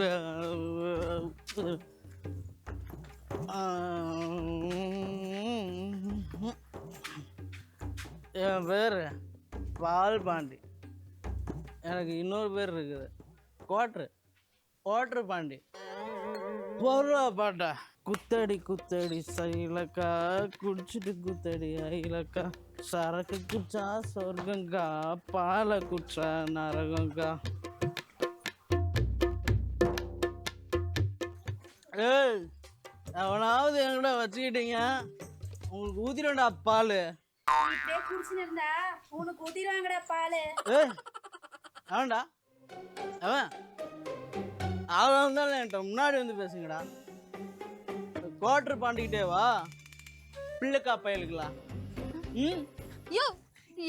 என் பேர் பால் பாண்டி எனக்கு இன்னொரு பேர் இருக்குது. கோட்ரு. கோட்ரு பாண்டி. பொருளா பாண்டா குத்தடி குத்தடி சைலக்கா. குடிச்சிட்டு குத்தடி ஐலக்கா சரக்கு குச்சா சொர்க்கங்கா. பாலை குச்சா நரகங்கா. ஏய் எவனாவது என்கிட்ட வச்சுக்கிட்டீங்க? உங்களுக்கு ஊத்திடும்டா பால். இப்படியே குடிச்சுன்னு இருந்தா உனக்கு ஊத்திடுவாங்கடா பாலு. ஏய் அவன்டா அவன் அவன் வந்தாலும் என்கிட்ட முன்னாடி வந்து பேசுங்கடா. குவார்டர் பாண்டிக்கிட்டே வா. பிள்ளைக்கா பயலுக்கலாம். ம்? யோ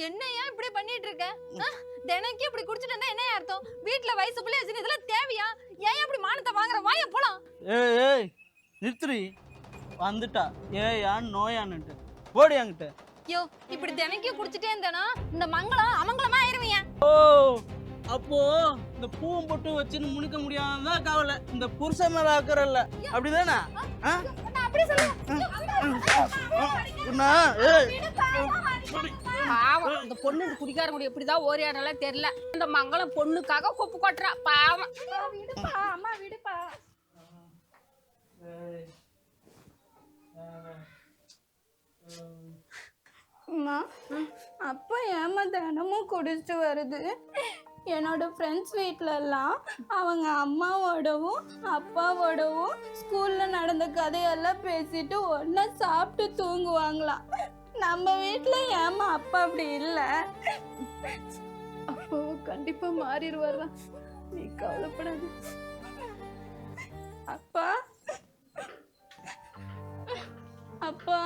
என்ன ஏன் இப்படி பண்ணிட்டு இருக்க ஆ? தினைக்கும் இப்படி குடிச்சிட்டு இருந்தா என்ன அர்த்தம்? வீட்ல வயசு பிள்ளை வச்சு இதெல்லாம் தேவையா? ஏன் இப்படி மானத்தை வாங்குற? வாய போலாம். ஏய் ஏய் நிறுத்துறி வந்துட்டா. ஏயான்னு நோயான்னுட்டு. போடி அங்கிட்ட யோ இப்படி தினைக்கும் குடிச்சிட்டே இருந்தானா இந்த மங்களம் அமங்கலமா ஆயிருவீங்க ஓ அப்போ இந்த பூவும் பொட்டும் வச்சுன்னு முழுக்க முடியாதான் கவலை. இந்த புருஷன் மேல ஆக்குறல்ல அப்படிதானே? பாவம் இந்த பொண்ணு இந்த குடிக்காரங்க எப்படிதான் ஓரியாடலாம் தெரியல. இந்த மங்களம் பொண்ணுக்காக கொப்பு கொட்டுறா பாவம். விடுப்பா அம்மா விடுப்பா. அம்மா அப்பா ஏமா தினமும் குடிச்சிட்டு வருது? என்னோட ஃப்ரெண்ட்ஸ் வீட்டிலலாம் அவங்க அம்மாவோடவும் அப்பாவோடவும் ஸ்கூலில் நடந்த கதையெல்லாம் பேசிட்டு ஒன்றா சாப்பிட்டு தூங்குவாங்களாம் நம்ம வீட்டில் ஏமா அப்பா அப்படி இல்லை? அப்பாவும் கண்டிப்பாக மாறிடுவாரா? நீ கவலைப்படாத. அப்பா? அப்பா?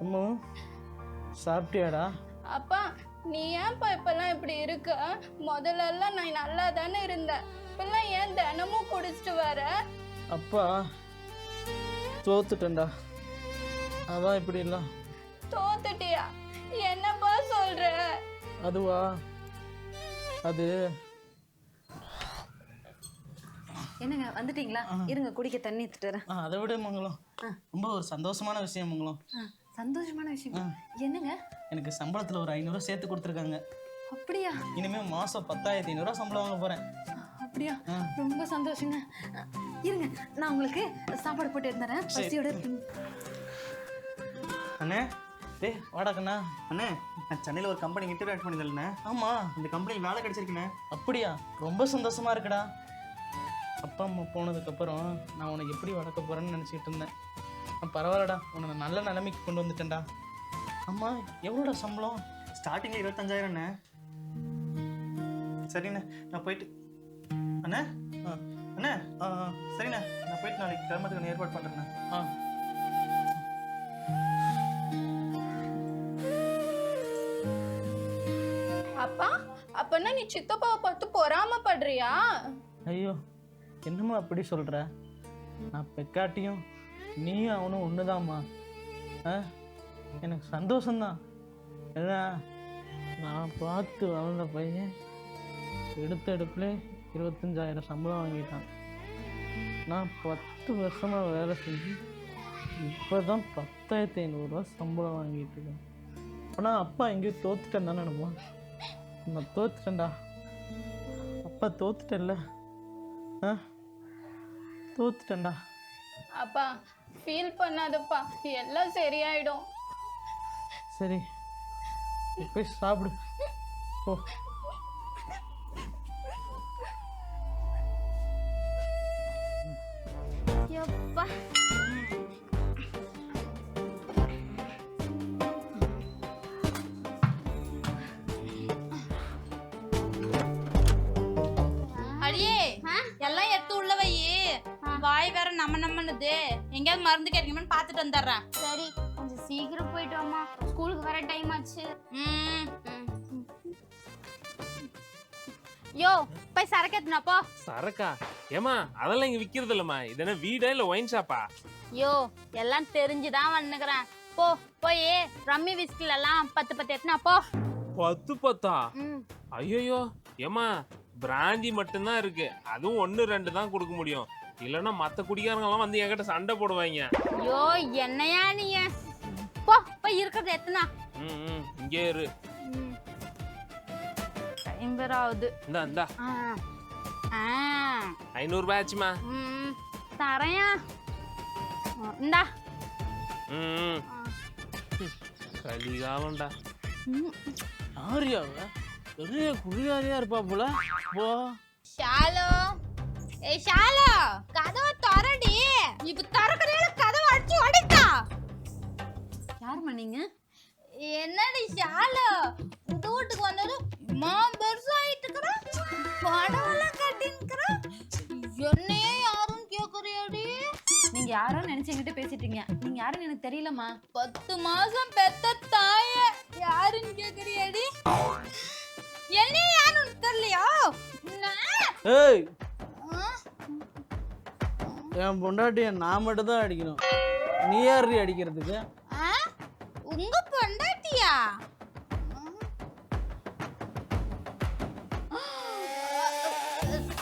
அம்மா சாப்பிட்டியாடா? அப்பா? நீ ஏன்ப்பா இப்பெல்லாம் இப்படி இருக்க? முதல்ல எல்லாம் நான் நல்லா தானே இருந்தேன். இப்பெல்லாம் ஏன் தினமும் குடிச்சிட்டு வர? அப்பா தோத்துட்டேன்டா. அதான் இப்படி இல்லை தோத்துட்டியா? என்னப்பா சொல்ற? அதுவா? அது. என்னங்க வந்துட்டீங்களா? இருங்க குடிக்க தண்ணி எடுத்துட்டு வரேன். ஆ, அதை விட மங்களம். ரொம்ப ஒரு சந்தோஷமான விஷயம் மங்களம். சந்தோஷமான விஷயம் என்னங்க? எனக்கு சம்பளத்தில் ஒரு ஐநூறுரூவா சேர்த்து கொடுத்துருக்காங்க. அப்படியா? இனிமே மாதம் பத்தாயிரத்தி ஐநூறுரூவா சம்பளம் வாங்க போகிறேன் அப்படியா? ரொம்ப சந்தோஷங்க. இருங்க நான் உங்களுக்கு சாப்பாடு போட்டு இருந்தேன் பசியோட அண்ணே டேய் வாடாக்கண்ணா அண்ணே நான் சென்னையில் ஒரு கம்பெனி இன்டர்வியூ பண்ணியிருந்தேன் ஆமாம் இந்த கம்பெனியில் வேலை கிடைச்சிருக்குண்ணே. அப்படியா? ரொம்ப சந்தோஷமா இருக்குடா. அப்பா அம்மா போனதுக்கப்புறம் நான் உனக்கு எப்படி வளர்க்க போகிறேன்னு நினச்சிக்கிட்டு இருந்தேன். பரவாயில்லடா. உன்னை நான் நல்ல நிலைமைக்கு கொண்டு வந்துட்டேன்டா. அம்மா எவ்வளோடா சம்பளம்? ஸ்டார்டிங்கில் இருபத்தஞ்சாயிரம்ண்ணே. சரிண்ணே நான் போயிட்டு அண்ணே? ஆ. அண்ணே ஆ ஆ, சரிண்ணே. நான் போயிட்டு நாளைக்கு கிளம்புறதுக்கு நான் ஏற்பாடு பண்ணுறேண்ணே ஆ. அப்பா அப்பனா நீ சித்தப்பாவை பார்த்து பொறாமப்படுறியா? ஐயோ என்னம்மா அப்படி சொல்கிற நான் பெக்காட்டியும் நீயும் அவனும் ஒன்றுதாம்மா ஆ? எனக்கு சந்தோஷம்தான். ஏன்னா நான் பார்த்து வளர்ந்த பையன் எடுத்த எடுப்புல இருபத்தஞ்சாயிரம் சம்பளம் வாங்கிட்டான். நான் பத்து வருஷமாக வேலை செஞ்சு இப்போ தான் பத்தாயிரத்தி ஐநூறுரூவா சம்பளம் வாங்கிட்டு இருக்கேன். ஆனால் அப்பா எங்கேயோ தோத்துட்டேன் தானே நினைப்பான் நான் தோத்துட்டேன்டா. அப்பா தோத்துட்டேன்ல. ஆ? தோத்துட்டேன்டா. அப்பா ஃபீல் பண்ணாதப்பா. எல்லாம் சரியாயிடும். சரி. போய் சாப்பிடு. ஓ யப்பா. அடியே எல்லாம் எடுத்து உள்ள வை. வாய் வேற நம்ம நம்மனுது. எங்கேயாவது மருந்து கிடைக்குமான்னு பார்த்துட்டு வந்துடுறேன். சரி கொஞ்சம் சீக்கிரம் போயிட்டு வாமா ஸ்கூலுக்கு வர டைம் ஆச்சு. ம். யோ போய் சரக்கு எடுத்துனா போ. சரக்கா? ஏமா அதெல்லாம் இங்க விக்கிறது இல்லம்மா. இது என்ன வீடா இல்ல ஒயின் ஷாப்பா யோ எல்லாம் தெரிஞ்சுதான் வந்துக்கிறேன் போ போய் ரம்மி விஸ்கில் எல்லாம் பத்து பத்து எட்டுனா போ. பத்து பத்தா? ம். ஐயோ ஏமா பிராந்தி மட்டும்தான் இருக்கு. அதுவும் ஒன்னு ரெண்டு தான் கொடுக்க முடியும். இல்லைன்னா மத்த குடிக்காரங்க எல்லாம் வந்து என்கிட்ட சண்டை போடுவாங்க. ஐயோ என்னையா நீங்க? போ போய் இருக்கிறது எத்தனா? ம் ம், இங்கே இரு. ஆகுது இந்தா இந்தா. ஆ ஆ. ஐநூறு ரூபாய் ஆச்சுமா ம் தரையா இந்தா. ம் கலிகாலம்டா. யாரியாவ பெரிய குடிகாரியா இருப்பா போல. போ. ஷாலோ. ஏய் ஷாலோ கதவை திறடி. இப்ப திறக்கறேல கதவை அடிச்சு உடைக்கா யாரும்மா நீங்க? என்னடி ஷாலோ? இந்த வீட்டுக்கு வந்தது மா பெருசாயிட்டு இருக்கிற படம்லாம் கட்டின்னுக்கிற. என்னையே யாரும் கேக்குறியாடி? நீங்க யாரோ நினைச்சு என்கிட்ட பேசிட்டீங்க. நீங்க யாருன்னு எனக்கு தெரியலம்மா. பத்து மாசம் பெத்த தாய யாருன்னு கேக்குறியாடி? என்னையே யாருன்னு தெரியலையா? நான் ஏய் ஆ? என் பொண்டாட்டிய நான் மட்டும் தான் அடிக்கணும். நீ யாரி அடிக்கிறதுக்கு? ஆ? உங்க பொண்டாட்டியா?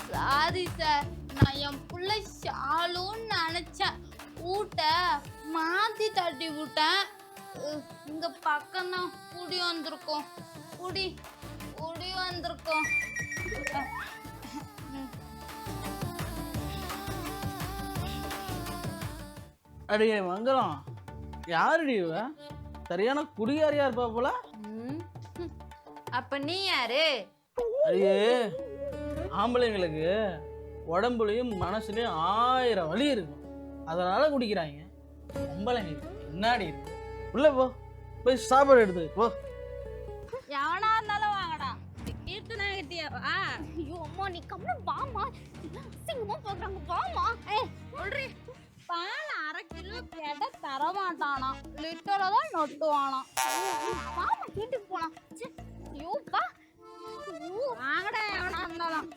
சாரி சார் நான் என் பிள்ளை ஷாலுன்னு நினைச்சேன். ஊட்ட மாத்தி தட்டி விட்டேன். அஹ், இங்க பக்கம் தான் குடி வந்திருக்கோம். குடி குடி வந்திருக்கோம். அடியே மங்கலம் யாருடி இவ? சரியான குடிகாரியா இருப்பா போல. ம். அப்ப நீ யாரு? அடியே ஆம்பளைங்களுக்கு உடம்புலயும் மனசுலயும் ஆயிரம் வலி இருக்கும். அதனால குடிக்கிறாங்க. பொம்பளைங்களுக்கு என்னடி இருக்கு? உள்ள போ. போய் சாப்பாடு எடுத்து போ. எவனா இருந்தாலும் வாங்கடா. கீர்த்தனா கிட்டியாவா ஐயோ அம்மா நீ கம்முனு வாமா அசிங்கமா பாக்குறாங்க. வாமா ஏய் சொல்றி. பால் அரை கிலோ கேட்டா தர மாட்டானா லிட்டரை தான் நொட்டுவானா. வாமா வீட்டுக்கு போலாம் ச்சே, ஐயோ வா வாங்கடா எவனா இருந்தாலும்.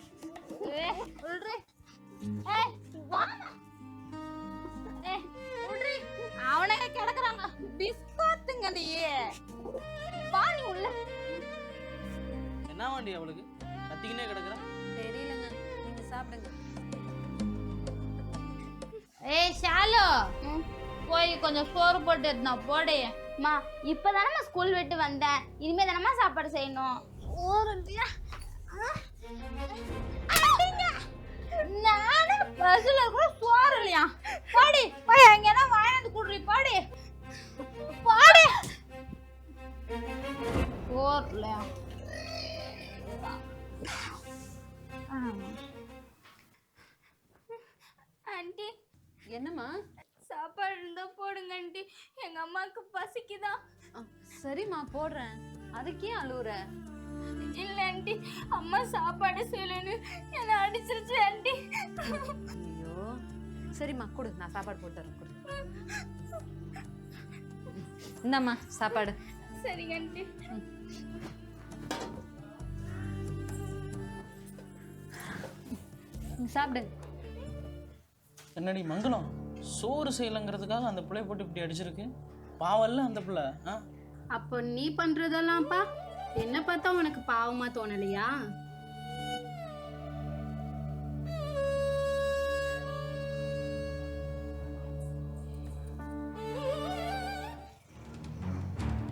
ஏய் சொல்றி. ஏய் வாமா ஏய் சொல்றி. அவனே கிடக்குறாங்க. பிஸ்கத்துங்கடி வா நீ உள்ள. என்ன வாண்டி அவளுக்கு? கத்திக்கினே கிடக்குறா. தெரியலங்க. நீங்க சாப்பிடுங்க. ஏய் ஷாலு. போய் கொஞ்சம் சோறு போட்டு எடுத்துனா போடு. அம்மா இப்பதானம்மா ஸ்கூல் விட்டு வந்தேன். இனிமே தானம்மா சாப்பாடு செய்யணும். சோறு இல்லையா. நானும் பஸ்ல கூட சோறு இல்லையா? பாடி. போய் எங்கன்னா வாங்கிட்டு குடுறி பாடி. பாடி. சோறு இல்லையா? ஆண்டி என்னம்மா? சாப்பாடு இருந்தா போடுங்க ஆண்டி. எங்க அம்மாவுக்கு பசிக்குதா? சரிம்மா போடுறேன். அதுக்கே அழுவுற? இல்ல ஆண்டி. அம்மா சாப்பாடு செய்யலன்னு என்னை அடிச்சிருச்சு ஆண்டி. ஐயோ. சரிம்மா கொடு. நான் சாப்பாடு போட்டு தரேன் கொடு. இந்தாம்மா சாப்பாடு. சரிங்க ஆண்டி. சாப்பிடுங்க என்னடி மங்கலம் சோறு செய்யலைங்கிறதுக்காக அந்த பிள்ளைய போட்டு இப்படி அடிச்சிருக்கு? பாவல்ல அந்த பிள்ளை ஆ? அப்போ நீ பண்றதெல்லாம்ப்பா. என்ன பார்த்தா உனக்கு பாவமா தோணலையா?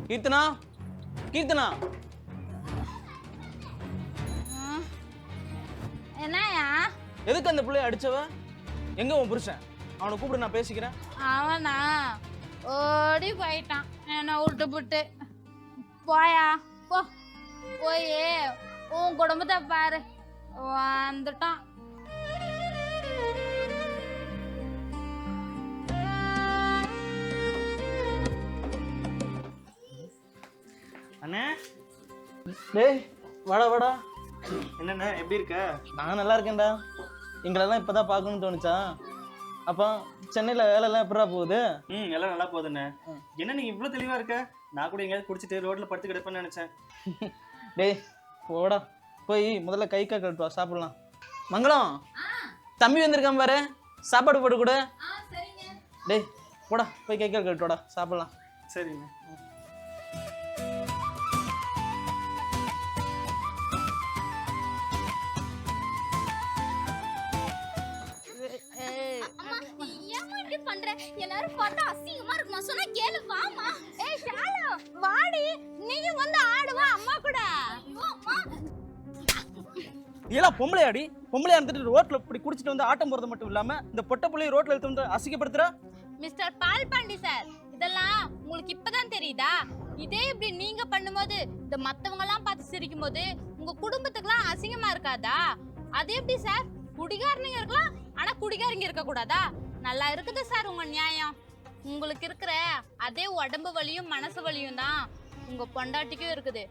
கீர்த்தனா? கீர்த்தனா? என்னயா எதுக்கு அந்த பிள்ளைய அடிச்சவ? எங்க உன் புருஷன்? அவனை கூப்பிடு நான் பேசிக்கிறேன். அவனா? ஓடி போயிட்டான். என்ன விட்டு புட்டு. போயா? போ. போய் உன் குடும்பத்தை பாரு. வந்துட்டான். அண்ணே? டேய் வாடா வாடா. என்னண்ணே எப்படி இருக்க? நான் நல்லா இருக்கேன்டா. எங்களெல்லாம் இப்பதான் பார்க்கணும்னு தோணுச்சா? அப்போ சென்னையில் வேலைலாம் எப்படா போகுது? ம் எல்லாம் நல்லா போகுதுண்ணே. என்ன நீ இவ்வளோ தெளிவாக இருக்க? நான் கூட எங்கேயாவது குடிச்சிட்டு ரோட்டில் படுத்து கிடப்பேன்னு நினச்சேன். டேய் போடா. போய் முதல்ல கை கால் கழுட்டுவா சாப்பிடலாம். மங்களம் தம்பி வந்திருக்கான் பாரு. சாப்பாடு போட்டு கொடு. டேய் போடா போய் கை கால் கழுட்டுவாடா சாப்பிடலாம். சரிண்ணே பண்ற எல்லாரும் பார்த்தா அசிங்கமா இருக்குமா? சொன்னா கேளு வாமா ஏய் ஷாலு வாடி. நீயும் வந்து ஆடுவா அம்மா கூட. எல்லாம் பொம்பளையாடி. பொம்பளையா இருந்துட்டு ரோட்ல இப்படி குடிச்சிட்டு வந்து ஆட்டம் போறது மட்டும் இல்லாம இந்த பொட்ட புள்ளைய ரோட்ல எடுத்து வந்து அசிங்கப்படுத்துற? மிஸ்டர் பால் பாண்டி சார் இதெல்லாம் உங்களுக்கு இப்பதான் தெரியுதா? இதே இப்படி நீங்க பண்ணும்போது இந்த மத்தவங்க எல்லாம் பார்த்து சிரிக்கும் போது உங்க குடும்பத்துக்குலாம் அசிங்கமா இருக்காதா? அது எப்படி சார்? குடிகாரனுங்க இருக்கலாம் ஆனா குடிகாரங்க இருக்க கூடாதா நல்லா இருக்குது சார் உங்க நியாயம். உங்களுக்கு இருக்கிற அதே உடம்பு வலியும் மனசு வலியும் தான் உங்க பொண்டாட்டிக்கும் இருக்குது.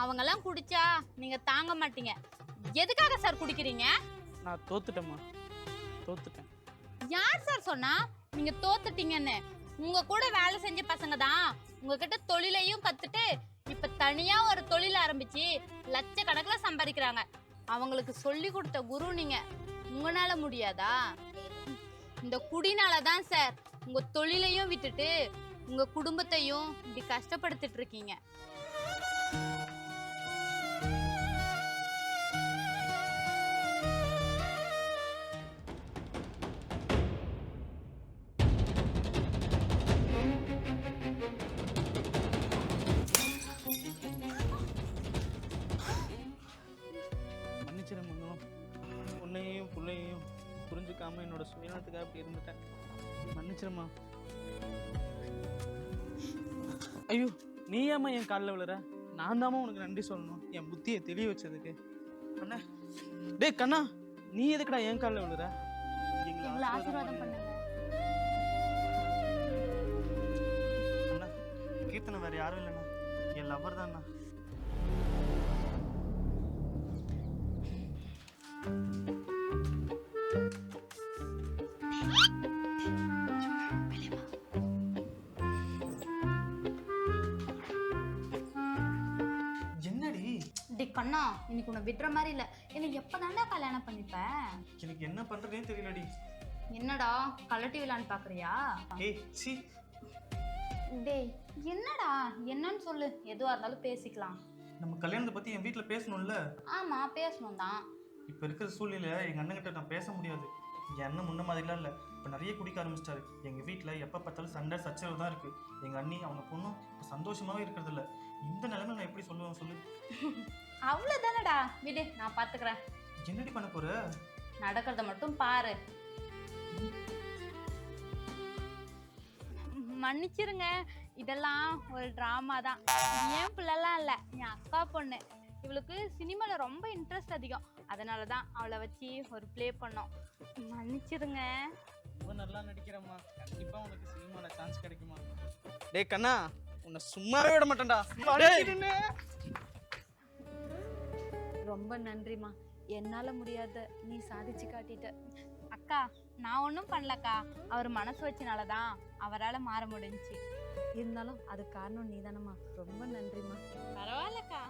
அவங்கெல்லாம் குடிச்சா நீங்க தாங்க மாட்டீங்க. எதுக்காக சார் குடிக்கிறீங்க? நான் தோத்துட்டேம்மா. தோத்துட்டேன். யார் சார் சொன்னா நீங்க தோத்துட்டீங்கன்னு? உங்க கூட வேலை செஞ்ச பசங்க தான் உங்ககிட்ட தொழிலையும் கத்துட்டு இப்ப தனியா ஒரு தொழில் ஆரம்பிச்சு லட்சக்கணக்குல சம்பாதிக்கிறாங்க. அவங்களுக்கு சொல்லி கொடுத்த குரு நீங்க. உங்களால முடியாதா? இந்த குடினால தான் சார் உங்க தொழிலையும் விட்டுட்டு உங்க குடும்பத்தையும் இப்படி கஷ்டப்படுத்திட்டு இருக்கீங்க. புரிஞ்சுக்காம என்னோட சுயநலத்துக்காக அப்படி இருந்துட்டேன். மன்னிச்சிருமா ஐயோ நீ ஏம்மா என் காலில் விழுற? நான் தாம்மா உனக்கு நன்றி சொல்லணும். என் புத்தியை தெளிய வச்சதுக்கு. அண்ணா. டேய் கண்ணா நீ எதுக்குடா என் காலில் விழுற? எங்களை ஆசீர்வாதம் அண்ணா கீர்த்தனை வேற யாரும் இல்லைண்ணா. என் லவர் தான்ண்ணா. கண்ணா இன்னைக்கு உன்னை விடுற மாதிரி இல்ல. என்னை எப்பதாண்டா கல்யாணம் பண்ணிப்ப? எனக்கு என்ன பண்றதுனே தெரியலடி. என்னடா கலர் டிவிலான்னு பாக்குறியா? ஏய் சி. டேய் என்னடா? என்னன்னு சொல்லு. எதுவா இருந்தாலும் பேசிக்கலாம். நம்ம கல்யாணத்தை பத்தி என் வீட்ல பேசணும்ல? ஆமா பேசணும் தான். இப்போ இருக்கிற சூழ்நிலையில எங்க அண்ணன்கிட்ட நான் பேச முடியாது. என் அண்ணன் முன்ன மாதிரிலாம் இல்லை. இப்போ நிறைய குடிக்க ஆரம்பிச்சிட்டாரு. எங்க வீட்டில் எப்போ பார்த்தாலும் சண்டை சச்சரவு தான் இருக்கு. எங்க அண்ணி அவங்க பொண்ணும் இப்போ சந்தோஷமாவே இருக்கிறது இல்ல. இந்த நிலைமை நான் எப்படி சொல்லுவேன் சொல்லு? அவ்வளவுதானடா. விடு நான் பாத்துக்கிறேன். என்னடி பண்ண போற? நடக்கிறத மட்டும் பாரு. மன்னிச்சிருங்க. இதெல்லாம் ஒரு ட்ராமா தான். என் பிள்ளைலாம் இல்லை என் அக்கா பொண்ணு. இவளுக்கு சினிமாவில் ரொம்ப இன்ட்ரெஸ்ட் அதிகம். அதனால தான் அவளை வச்சு ஒரு ப்ளே பண்ணோம். மன்னிச்சிருங்க. ரொம்ப நல்லா நடிக்கிறம்மா. கண்டிப்பா உனக்கு சினிமால சான்ஸ் கிடைக்குமா? டேய் கண்ணா உன்னை சும்மாவே விட மாட்டேன்டா. ரொம்ப நன்றிம்மா என்னால் முடியாத நீ சாதிச்சு காட்டிட்ட அக்கா நான் ஒன்றும் பண்ணலக்கா அவர் மனசு வச்சனால தான் அவரால் மாற முடிஞ்சுச்சு இருந்தாலும் அது காரணம் நீ தானம்மா ரொம்ப நன்றிம்மா பரவாயில்லக்கா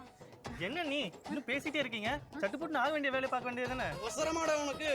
என்ன நீ இன்னும் பேசிட்டே இருக்கீங்க சட்டுப்பட்டு ஆக வேண்டிய வேலையை பார்க்க வேண்டியது தானே அவசரமாடா உனக்கு